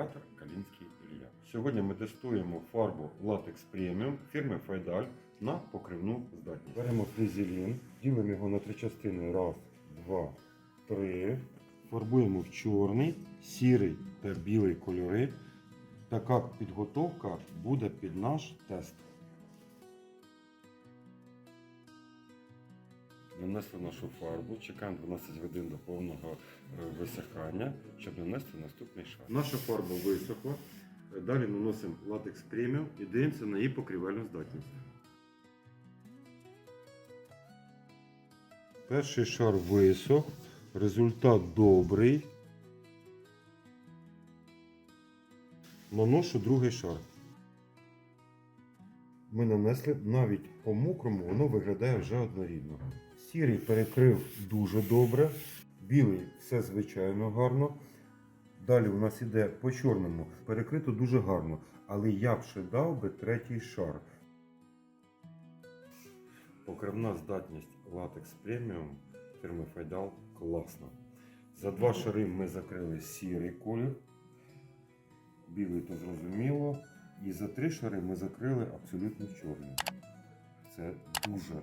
оператор Калінський Ілля. Сьогодні ми тестуємо фарбу Latex Premium фірми Файдаль на покривну здатність. Беремо флізелін, ділимо його на три частини. Раз, два, три. Фарбуємо в чорний, сірий та білий кольори. Така підготовка буде під наш тест. Нанесли нашу фарбу, чекаємо 12 годин до повного е, висихання, щоб нанести наступний шар. Наша фарба висохла. Далі наносимо латекс преміум і дивимося на її покрівельну здатність. Перший шар висох, результат добрий. Наношу другий шар. Ми нанесли навіть по мокрому, воно виглядає вже однорідно. Сірий перекрив дуже добре, білий все звичайно гарно. Далі у нас іде по чорному, перекрито дуже гарно, але я б ще дав би третій шар. Покривна здатність Latex Premium фірми Файдал класна. За два шари ми закрили сірий колір, білий то зрозуміло. І за три шари ми закрили абсолютно чорний. Це дуже